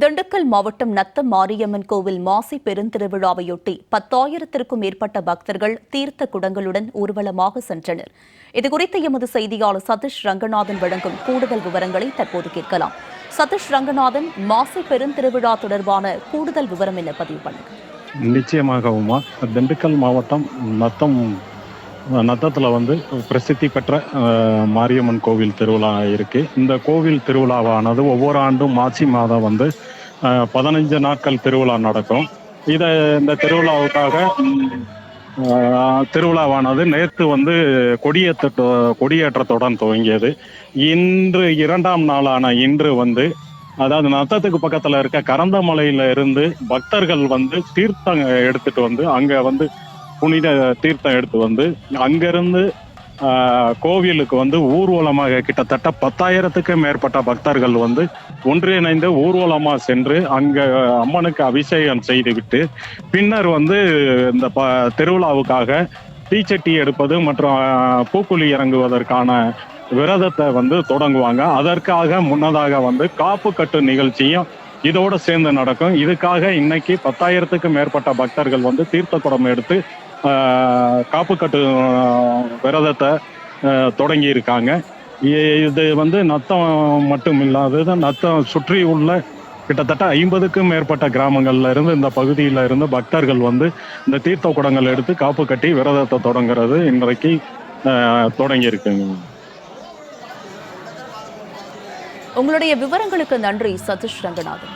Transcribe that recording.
திண்டுக்கல் மாவட்டம் நத்த மாரியம்மன் கோவில் மாசி பெருந்திருவிழாவையொட்டி பத்தாயிரத்திற்கும் மேற்பட்ட பக்தர்கள் தீர்த்த குடங்களுடன் ஊர்வலமாக சென்றனர். இதுகுறித்து எமது செய்தியாளர் சதீஷ் ரங்கநாதன் வழங்கும் கூடுதல் விவரங்களை தற்போது கேட்கலாம். சதீஷ் ரங்கநாதன் மாசி பெருந்திருவிழா தொடர்பான கூடுதல் விவரம் என்ன? பதிவு பண்ணுங்க. நிச்சயமாக உமா திண்டுக்கல் மாவட்டம் நத்தம் நத்தத்தில் வந்து பிரசித்தி பெற்ற மாரியம்மன் கோவில் திருவிழா இருக்கு. இந்த கோவில் திருவிழாவானது ஒவ்வொரு ஆண்டும் மாசி மாதம் வந்து பதினஞ்சு நாட்கள் திருவிழா நடக்கும். இதை இந்த திருவிழாவுக்காக திருவிழாவானது நேற்று வந்து கொடியேற்ற கொடியேற்றத்துடன் துவங்கியது. இன்று இரண்டாம் நாளான இன்று வந்து அதாவது நத்தத்துக்கு பக்கத்தில் இருக்க கரந்தமலையில இருந்து பக்தர்கள் வந்து தீர்த்தம் எடுத்துட்டு வந்து அங்கே வந்து புனித தீர்த்தம் எடுத்து வந்து அங்கிருந்து கோவிலுக்கு வந்து ஊர்வலமாக கிட்டத்தட்ட பத்தாயிரத்துக்கும் மேற்பட்ட பக்தர்கள் வந்து ஒன்றிணைந்து ஊர்வலமாக சென்று அங்கே அம்மனுக்கு அபிஷேகம் செய்துவிட்டு பின்னர் வந்து இந்த ப திருவிழாவுக்காக தீச்சட்டி எடுப்பது மற்றும் பூக்குழி இறங்குவதற்கான விரதத்தை வந்து தொடங்குவாங்க. அதற்காக முன்னதாக வந்து காப்பு கட்டு நிகழ்ச்சியும் இதோட சேர்ந்து நடக்கும். இதுக்காக இன்னைக்கு பத்தாயிரத்துக்கும் மேற்பட்ட பக்தர்கள் வந்து தீர்த்த குடம் எடுத்து காப்பு கட்டு விரதத்தை தொடங்கி இருக்காங்க இது வந்து நத்தம் மட்டும் இல்லாதது நத்தம் சுற்றி உள்ள கிட்டத்தட்ட ஐம்பதுக்கும் மேற்பட்ட கிராமங்கள்ல இருந்து இந்த பகுதியில இருந்து பக்தர்கள் வந்து இந்த தீர்த்த குடங்கள் எடுத்து காப்பு கட்டி விரதத்தை தொடங்குறது இன்றைக்கு தொடங்கி இருக்குங்க உங்களுடைய விவரங்களுக்கு நன்றி சதீஷ் ரங்கநாதன்.